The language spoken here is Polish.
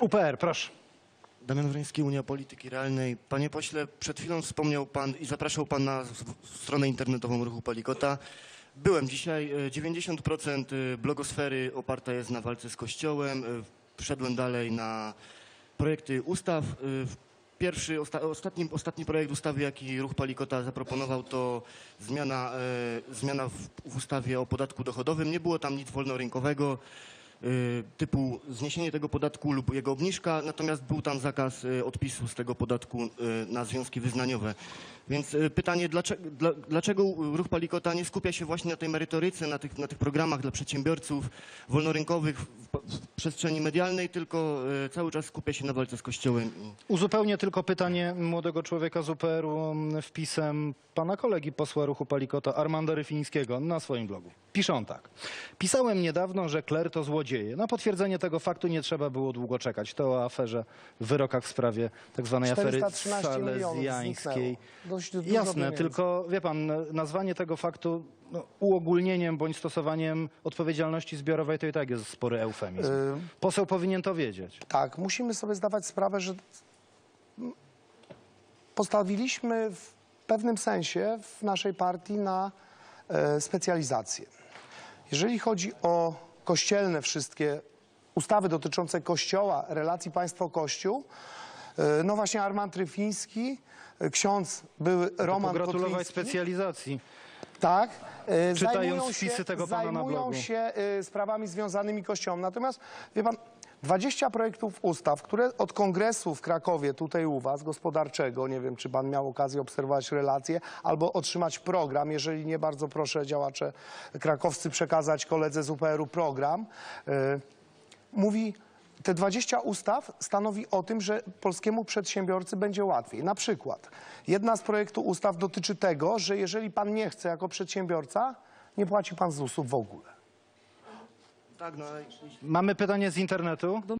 UPR, proszę. Damian Wroński, Unia Polityki Realnej. Panie pośle, przed chwilą wspomniał pan i zapraszał pan na stronę internetową ruchu Palikota. Byłem dzisiaj. e, 90% blogosfery oparta jest na walce z Kościołem. E, Wszedłem dalej na projekty ustaw. E, Pierwszy, osta, ostatni, ostatni projekt ustawy, jaki ruch Palikota zaproponował, to zmiana, e, zmiana w, w ustawie o podatku dochodowym. Nie było tam nic wolnorynkowego typu zniesienie tego podatku lub jego obniżka, natomiast był tam zakaz y, odpisu z tego podatku y, na związki wyznaniowe. Więc y, pytanie, dlaczego, dla, dlaczego ruch Palikota nie skupia się właśnie na tej merytoryce, na tych, na tych programach dla przedsiębiorców wolnorynkowych w, w przestrzeni medialnej, tylko y, cały czas skupia się na walce z Kościołem. Uzupełnię tylko pytanie młodego człowieka z UPR-u wpisem pana kolegi posła ruchu Palikota, Armanda Ryfińskiego, na swoim blogu. Pisze on tak. Pisałem niedawno, że Kler to złodzieje. Na potwierdzenie tego faktu nie trzeba było długo czekać. To o aferze, wyrokach w sprawie tak zwanej afery 413 milionów salezjańskiej. Jasne, pieniędzy. tylko wie pan, nazwanie tego faktu no, uogólnieniem bądź stosowaniem odpowiedzialności zbiorowej to i tak jest spory eufemizm. Y- Poseł powinien to wiedzieć. Tak, musimy sobie zdawać sprawę, że postawiliśmy w pewnym sensie w naszej partii na e, specjalizację. Jeżeli chodzi o kościelne wszystkie ustawy dotyczące Kościoła, relacji państwo-Kościół, e, no właśnie Armand Ryfiński, e, ksiądz były Roman Pogratulować Kotliński. specjalizacji. Tak. e, Czytając zajmują wpisy się, tego pana na zajmują blogu. się e, sprawami związanymi kościołem. Natomiast, wie pan, 20 projektów ustaw, które od kongresu w Krakowie, tutaj u was, gospodarczego, nie wiem, czy pan miał okazję obserwować relacje, albo otrzymać program, jeżeli nie, bardzo proszę działacze krakowscy przekazać koledze z UPR-u program, e, mówi, te 20 ustaw stanowi o tym, że polskiemu przedsiębiorcy będzie łatwiej. Na przykład, jedna z projektu ustaw dotyczy tego, że jeżeli pan nie chce jako przedsiębiorca, nie płaci pan ZUS-u w ogóle. Tak, no, ale Mamy pytanie z internetu.